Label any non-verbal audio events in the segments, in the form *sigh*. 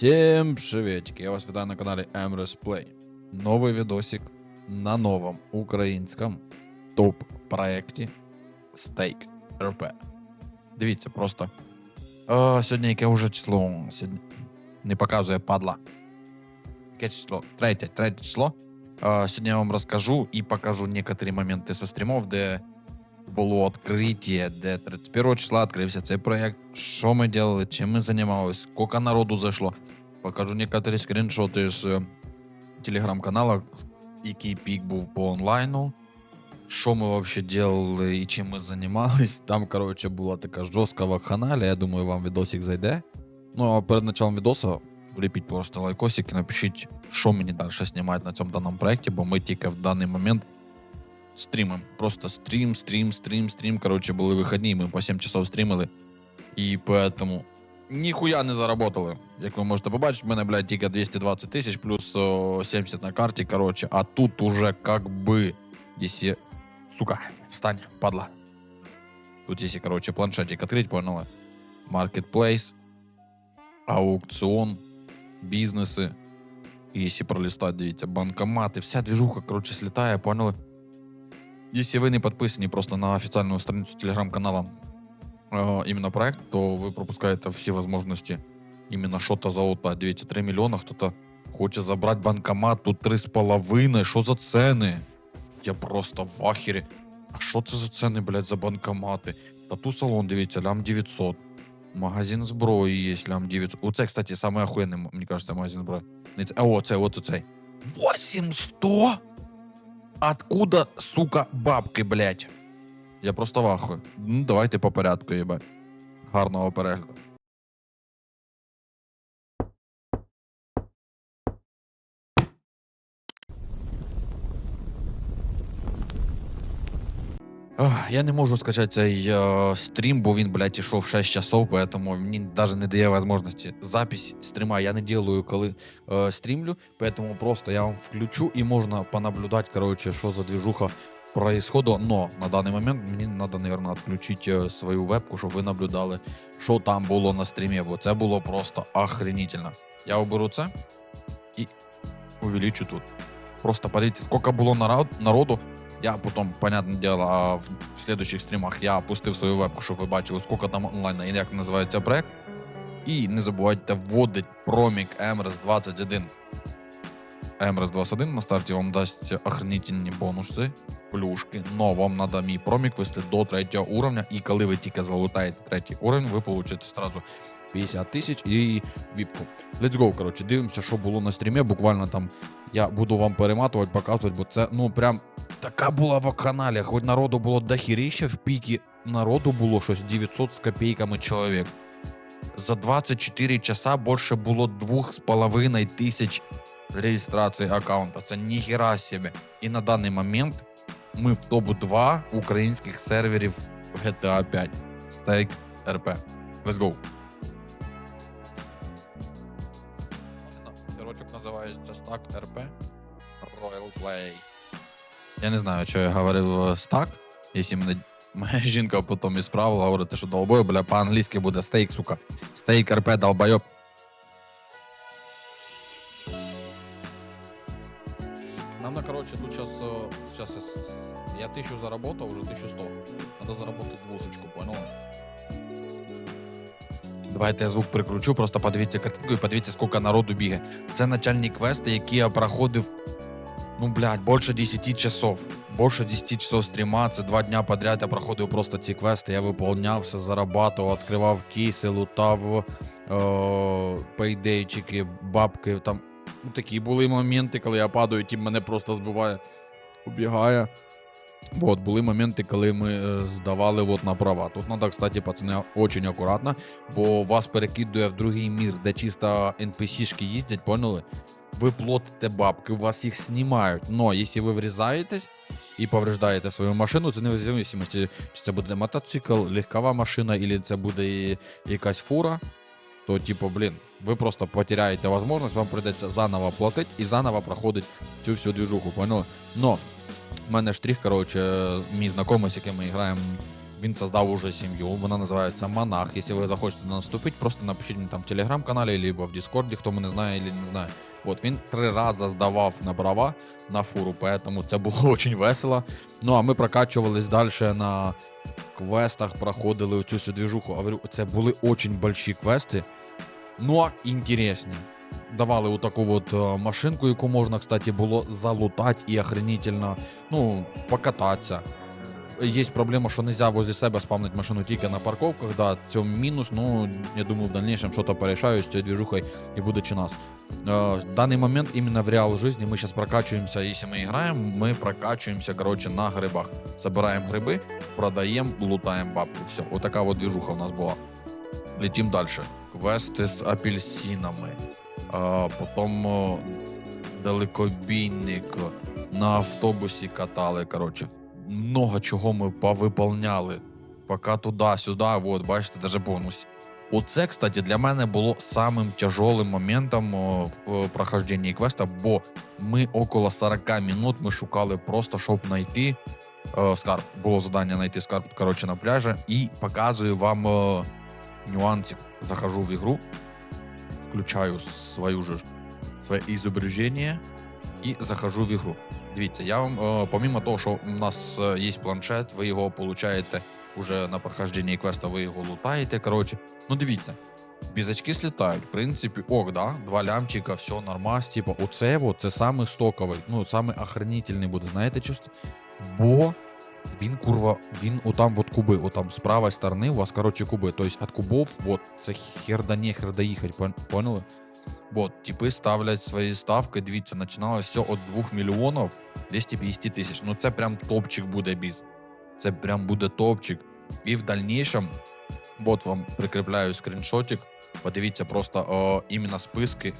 Всем приветики! Я вас вітаю на каналі Emrys Play. Новий відосик на новому українському топ-проєкті Stake RP. Дивіться, просто. О, сьогодні яке вже число? Сьогодні не показує падла. Яке число? Третє, третє число. А, сьогодні я вам розкажу і покажу некоторі моменти со стрімов, де було відкриття, де 31 числа відкрився цей проект. Що ми робили, чим ми займалися, скільки народу зайшло. Покажу некоторі скріншоти з е, телеграм-каналу, який пік був по онлайну. Що ми вообще делали і чим ми займались. Там, короче, була така жорстка вакханалія. Я думаю, вам відосик зайде. Ну а перед началом відоса вліпіть просто лайкосик і напишіть, що мені далі знімати на цьому даному проєкті, бо ми тільки в даний момент стрімимо. Просто стрім, стрім, стрім, стрім. Коротше, були вихідні, ми по 7 часов стрімили. І поэтому ніхуя не заработали. Як ви можете побачити, в мене, блядь, тільки 220 тисяч плюс о, 70 на карті, коротше. А тут уже как бы, если... Сука, встань, падла. Тут если, короче, планшетик открыть, поняла? Marketplace, аукціон, бізнеси. І якщо пролистати, дивіться, банкомати, вся движуха, короче, слітає, поняли? Если вы не подписаны просто на официальную страницу телеграм-канала э, именно проект, то вы пропускаете все возможности именно что-то залутать. Дивіться, 3 миллиона, кто-то хочет забрать банкомат, тут 3,5, что за цены? Я просто в ахері. А що це за ціни, блядь, за банкомати? Тату салон, дивіться, лям 900. Магазин зброї є, лям 900. Оце, кстати, самый охуєнний, мені кажется, магазин зброї. Не це- А, о, це, от оцей. 800? Откуда, сука, бабки, блядь? Я просто вахую. Ну, давайте по порядку, їбать. Гарного перегляду. Я не можу скачати цей е, стрім, бо він, блядь, ішов 6 часов, поэтому мені навіть не дає можливості. Запись стріма я не делаю, коли е, стрімлю, поэтому просто я вам включу і можна понаблюдати, короче, що за движуха происходу. Но на даний момент мені треба, наверное, відключити е, свою вебку, щоб ви наблюдали, що там було на стрімі, бо це було просто охренительно. Я оберу це і увеличу тут. Просто подивіться, скільки було народ, народу. Я потім, понятне дело, в следующих стрімах я опустив свою вебку, щоб ви бачили, скільки там онлайн і як називається проект. І не забувайте вводити промік MRS 21. MRS 21 на старті вам дасть охренительні бонуси, плюшки. Но вам треба мій промік вести до третього уровня. І коли ви тільки залутаєте третій уровень, ви получите сразу 50 тисяч і віпку. Let's go, коротше, дивимося, що було на стрімі. Буквально там я буду вам перематувати, показувати, бо це ну прям така була вакханалія. Хоч народу було дохіріще, в піки народу було щось 900 з копійками чоловік. За 24 часа більше було 2,5 тисяч реєстрацій аккаунта. Це ніхіра себе. І на даний момент ми в топ-2 українських серверів GTA 5. Stake RP. Let's go. Сирочок називається Stack RP Royal Play. Я не знаю, що я говорив е, стак. Якщо мене моя *laughs* жінка потім справила, говорити, що долбою, бля, по-англійськи буде стейк, сука. Стейк РП долбойоб. Нам, на, короче, тут сейчас, сейчас я тысячу заработал, уже 1100. Надо заработать двушечку, понял? Давайте я звук прикручу, просто подивіться картинку і подивіться, скільки народу бігає. Це начальні квести, які я проходив ну, блядь, більше 10 часов. Більше 10 часов стріма, це два дня подряд я проходив просто ці квести, я виповнявся, зарабатував, відкривав кейси, лутав е- пейдейчики, бабки. Там ну, такі були моменти, коли я падаю, тім мене просто збиває, убігає. Вот, були моменти, коли ми е, здавали вот на права. Тут треба, кстати, пацани, очень акуратно, бо вас перекидує в другий мір, де чисто NPC-шки їздять, поняли? Ви платите бабки, у вас їх знімають. Но якщо ви врізаєтесь і повреждаєте свою машину, це не в зависимості, чи це буде мотоцикл, легкова машина, або це буде якась фура, то, типу, блін, ви просто потеряєте можливість, вам прийдеться заново платити і заново проходить цю всю движуху, поняли? Но в мене штрих, короче, мій знайомий, з яким ми граємо Він создав уже сім'ю, вона називається Монах. Якщо ви захочете наступити, просто напишіть мені там в телеграм-каналі, або в Дискорді, хто мене знає або не знає. От він три рази здавав на права на фуру, поэтому це було *laughs* дуже весело. Ну а ми прокачувались далі на квестах, проходили оцю всю двіжуху. Говорю, це були дуже больші квести, ну інтересні. Давали вот таку вот е, машинку, яку можна, кстати, було залутати і охренительно, ну, покататися. Є проблема, що нельзя возле себе спавнити машину тільки на парковках, да, цьому мінус, ну, я думаю, в дальнейшем что-то порешаю з цією движухою і буде чи нас. Э, в данный момент именно в реал жизни мы сейчас прокачиваемся, если мы играем, мы прокачиваемся, короче, на грибах. Собираем грибы, продаем, лутаем бабки. Все, вот такая вот движуха у нас была. Летим дальше. Квесты с апельсинами. А, потом э, далекобійник. На автобусі катали, короче. Много чого ми повиповняли. Поки туди-сюди, от, бачите, даже бонус. Оце, кстати, для мене було самим тяжелим моментом в прохожденні квеста, бо ми около 40 минут ми шукали просто, щоб знайти е, скарб. Було завдання знайти скарб, коротше, на пляжі. І показую вам е, нюансик. Захожу в ігру, включаю свою же своє ізображення і захожу в ігру. Дивіться, я вам, е, помимо того, що у нас є планшет, ви його получаєте уже на прохожденні квеста, ви його лутаєте. Коротше, ну дивіться, бізачки слітають. В принципі, ок, да, два лямчика, все нормас. Типу, оце вот, це самий стоковий, ну, самий охранительний буде, знаєте, чувство? Бо він, курва, він отам вот куби, отам з правої сторони у вас, коротше, куби. Тобто від кубов, вот, це хер да не хер доїхать, поняли? Вот, типи ставлять свої ставки, дивіться, починалося все від 2 мільйонів 250 тисяч. Ну це прям топчик буде біз. Це прям буде топчик. І в дальнейшем, вот вам прикріпляю скріншотик. Подивіться просто о, іменно списки,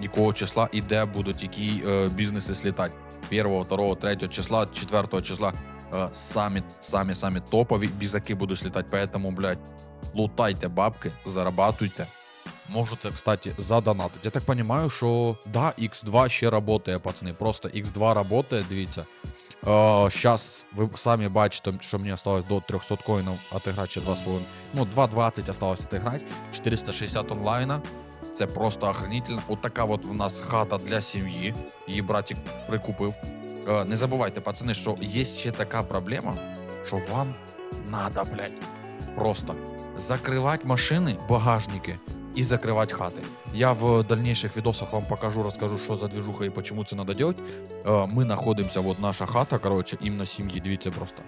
якого числа і де будуть які е, бізнеси слітати. 1, 2, 3 числа, 4 числа е, самі, самі, самі топові бізаки будуть слітати. Поэтому, блядь, лутайте бабки, зарабатуйте. Можете, кстати, задонатити. Я так понимаю, що да, X2 ще работає, пацани. Просто X2 работає, дивіться. Зараз ви самі бачите, що мені осталось до 300 коїнів отіграти ще 2,5. Ну, 2,20 осталось отіграти. 460 онлайна. Це просто охренительно. От така от в нас хата для сім'ї. Її братик прикупив. Е, Не забувайте, пацани, що є ще така проблема, що вам надо, блядь, просто закривати машини, багажники и закрывать хаты. Я в дальнейших видосах вам покажу, расскажу, что за движуха и почему это надо делать. Э, Мы находимся, вот наша хата, короче, именно семьи, дивіться просто.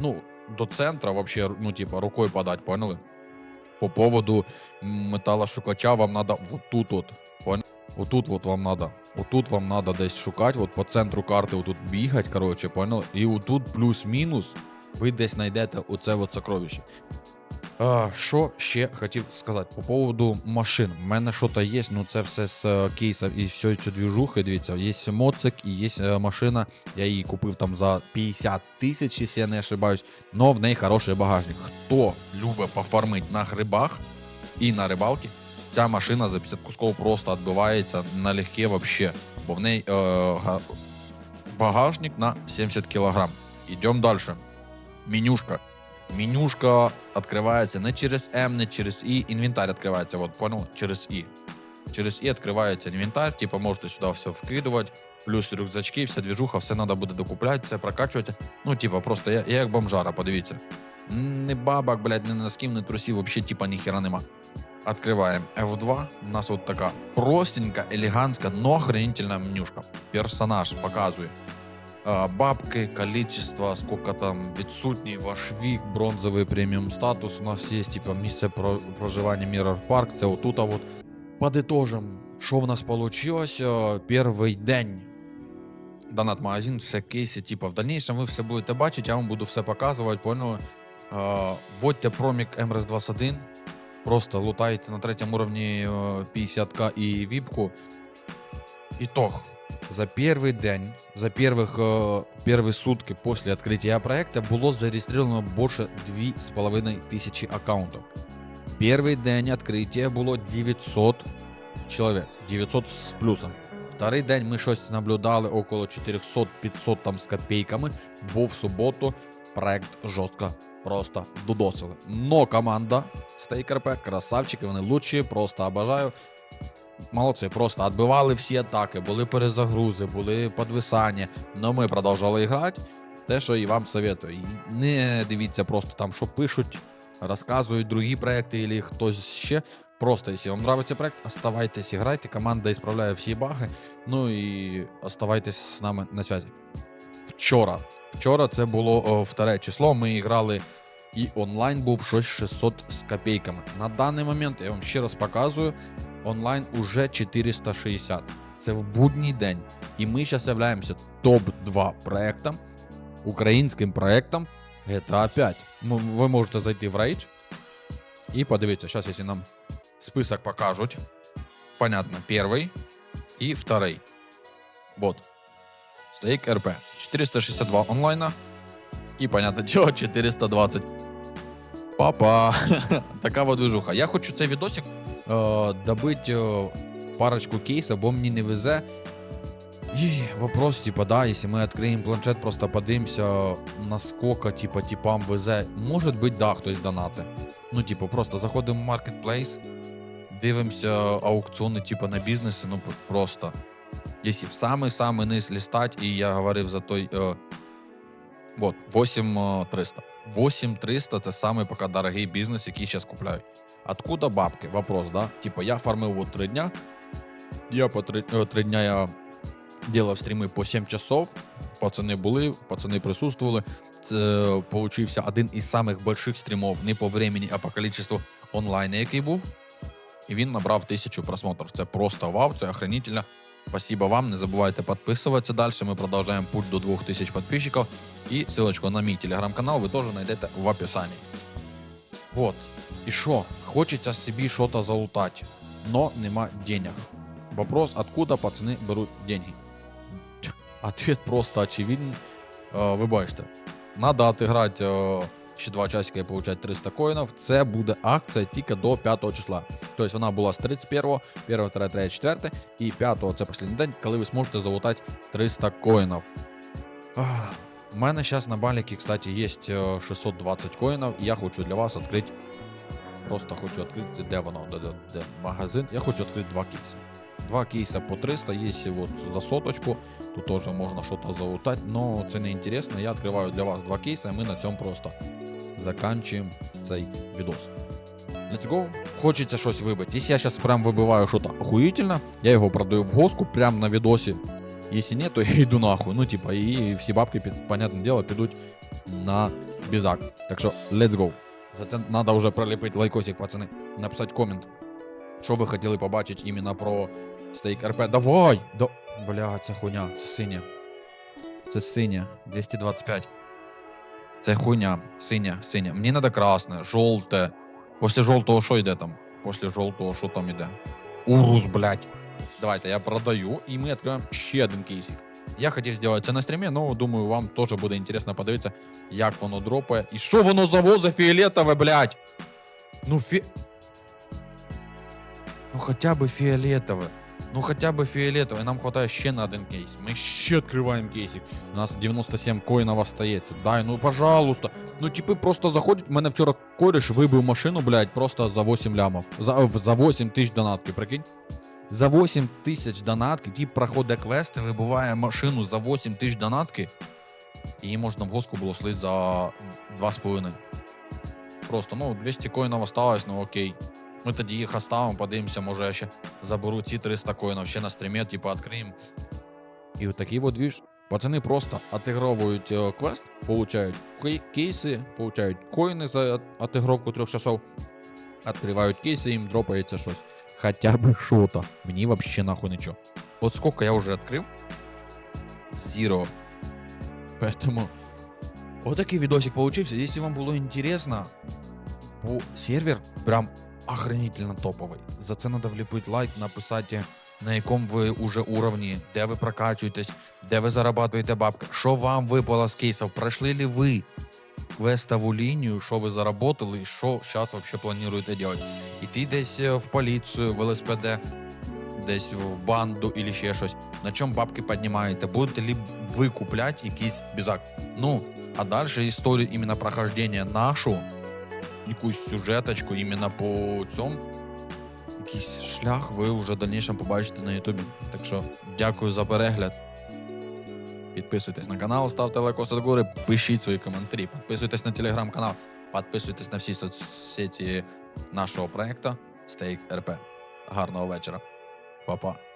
Ну, до центра вообще, ну, типа, рукой подать, поняли? По поводу м, металошукача вам надо вот тут вот, поняли? Вот тут вот вам надо. Вот тут вам надо десь шукать, вот по центру карти вот тут бігать, короче, поняли? І отут плюс-мінус ви десь знайдете оце от сокровище. Що ще хотів сказати по поводу машин. У мене щось є, ну це все з е, кейсів і всієї цієї двіжухи. Дивіться, є моцик і є е, машина. Я її купив там за 50 тисяч, якщо я не ошибаюсь. Но в неї хороший багажник. Хто любить пофармити на грибах і на рибалці, ця машина за 50 кусков просто відбивається налегке вообще. Бо в неї е, га- багажник на 70 кг. Йдемо далі. Менюшка Менюшка открывается не через М, не через И. Инвентарь открывается, вот, понял? Через И. Через И открывается инвентарь, типа можете сюда все вкидывать. Плюс рюкзачки, вся движуха, все надо буде докупляти, все прокачувати. Ну, типа, просто я, я як бомжара, подивіться. М, Не бабок, блядь, не носків, не трусів, вообще типа ніхера нема. Открываем F2. У нас вот така простенька, елегантська, но охренительна менюшка. Персонаж показує. Бабки, количество, сколько там відсутній ваш вік, бронзовий преміум статус. У нас є типа місце проживання Mirror Park. Це отут. От подытожим, що в нас вийшло. Перший день. Донат магазин, все кейси, типа в дальнейшем ви все будете бачити, я вам буду все показувати, поняли? Вводьте промік МРС 21, просто лутайте на третьому уровні е, 50к і віпку. Итог. За первый день, за первых, э, первые сутки после открытия проекта было зарегистрировано больше 2,5 тысячи аккаунтов. Первый день открытия было 900 человек, 900 с плюсом. Второй день ми щось наблюдали около 400-500 там з копейками, бо в суботу проект жорстко просто дудосили. Но команда Stake RP, красавчики, вони лучші, просто обожаю. Молодці, просто відбивали всі атаки, були перезагрузи, були підвисання. Но ми продовжували грати. Те, що і вам советую. Не дивіться просто там, що пишуть, розказують другі проекти, або хтось ще. Просто, якщо вам подобається проект, оставайтесь і грайте. Команда ісправляє всі баги. Ну і оставайтесь з нами на зв'язі. Вчора. Вчора це було о, вторе число. Ми грали і онлайн був щось 600 з копійками. На даний момент я вам ще раз показую. Онлайн уже 460. Це в будній день. І ми зараз являємося топ-2 проектом, українським проектом GTA 5. Ну, ви можете зайти в Rage і подивитися. Зараз, якщо нам список покажуть. Понятно, перший і второй. Вот. Стейк РП. 462 онлайна. І, понятно, дело 420. Папа. *laughs* така вот движуха. Я хочу цей відосик е, е, парочку кейсів, бо мені не везе. И вопрос, типа, да, если мы откроем планшет, просто подивимося, насколько, типа, типам везе. Может быть, да, хтось донати. Ну, типу, просто заходимо в маркетплейс, дивимося аукціони, типу, на бізнеси, ну просто. Якщо в самий-самий низ лістать, і я говорив за той. Е, вот, 8300. 8300 це самий поки дорогий бізнес, який зараз купляють. Откуда бабки? Вопрос, да? Типа, я фармив вот 3 дня. Я по 3, 3 дня я делав стріми по 7 часов. Пацани були, пацани присутствували. Це получився один із самих больших стрімов не по времени, а по количеству онлайну, який був. І він набрав тисячу просмотрів. Це просто вау, це охренительно. Спасибо вам. Не забувайте підписуватися далі. Ми продовжуємо путь до 2000 підписчиків. І ссылочку на мій телеграм-канал ви теж знайдете в описанні. Вот. І що? Хочеться собі щось залутати, но нема денег. Вопрос, откуда пацани беруть деньги? Ответ просто очевиден. Е, Ви бачите, Надо отыграть е, ще 2 часика і получать 300 коїнів. Це буде акція тільки до 5 числа. Тобто вона була з 31, 1, 2, 3, 4 і 5 це останній день, коли ви зможете залутати 300 коїнів. У мене зараз на баліки, кстати, є е, 620 коїнів, і я хочу для вас відкрити. Просто хочу відкрити, де воно, де, де, де магазин. Я хочу відкрити два кейси. Два кейса по 300, є вот за соточку. Тут тоже можно что-то залутать, но це не интересно. Я открываю для вас два кейса, и мы на цьому просто заканчуємо цей відос. Let's go. Хочеться щось вибити. Якщо я зараз прям вибиваю щось охуїтельне, я його продаю в госку прямо на відосі. Якщо ні, то *laughs* я йду нахуй. Ну, типа, і всі бабки, під, понятне діло, підуть на бізак. Так що, let's go. За це треба вже приліпити лайкосик, пацани. Написати комент. Що ви хотіли побачити іменно про стейк РП. Давай! Да... Бля, це хуйня, це синя. Це синя. 225. Це хуйня. Синя, синя. Мені треба красне, жовте. Після жовтого що йде там? Після жовтого що там йде? Урус, блядь. Давайте, я продаю, і ми відкриємо ще один кейсик. Я хотів зробити це на стрімі, але думаю, вам теж буде інтересно подивитися, як воно дропає. І що воно завозить фіолетове, блядь? Ну фі... Ну хоча б фіолетове. Ну хотя бы фиолетовый, нам хватает ще на один кейс. Мы ще открываем кейсик. У нас 97 коїнів остається. Дай, ну пожалуйста. Ну типи просто заходять. У мене вчора кореш вибив машину, блядь, просто за 8 лямов. За, е, за 8 тисяч донатки, прикинь. За 8 тисяч донатки, тип проходить квести, вибиває машину за 8 тисяч донатки. Її можна в госку було слити за 2,5. Просто, ну, 200 коїнів осталось, ну окей. Ми тоді їх оставимо, подивимося, може я ще заберу ці 300 коїнів ще на стрімі, типу, відкриємо. І от такий от двіж. Пацани просто отигровують е, квест, получають кей- кейси, получають коїни за от- отигровку трьох часов, відкривають кейси, їм дропається щось. Хоча б що-то. Мені вообще нахуй нічого. От сколько я вже відкрив? Zero. Поэтому вот такой видосик получился. Если вам было интересно, по сервер прям охренительно топовий. За це треба вліпити лайк, написати, на якому ви уже уровні, де ви прокачуєтесь, де ви зарабатуєте бабки, що вам випало з кейсів, пройшли ли ви квестову лінію, що ви заработали, і що зараз вообще плануєте робити. Іти десь е, в поліцію, в ЛСПД, десь в банду или ще щось. На чому бабки піднімаєте? Будете ли ви купляти якийсь бізак? Ну, А далі історію іменно прохождення нашу, якусь сюжеточку іменно по цьому. Якийсь шлях ви вже в дальнішому побачите на Ютубі. Так що дякую за перегляд. Підписуйтесь на канал, ставте лайкоси до гори, пишіть свої коментарі, підписуйтесь на телеграм-канал, підписуйтесь на всі соцсеті нашого проекту Стейк РП. Гарного вечора. Па-па.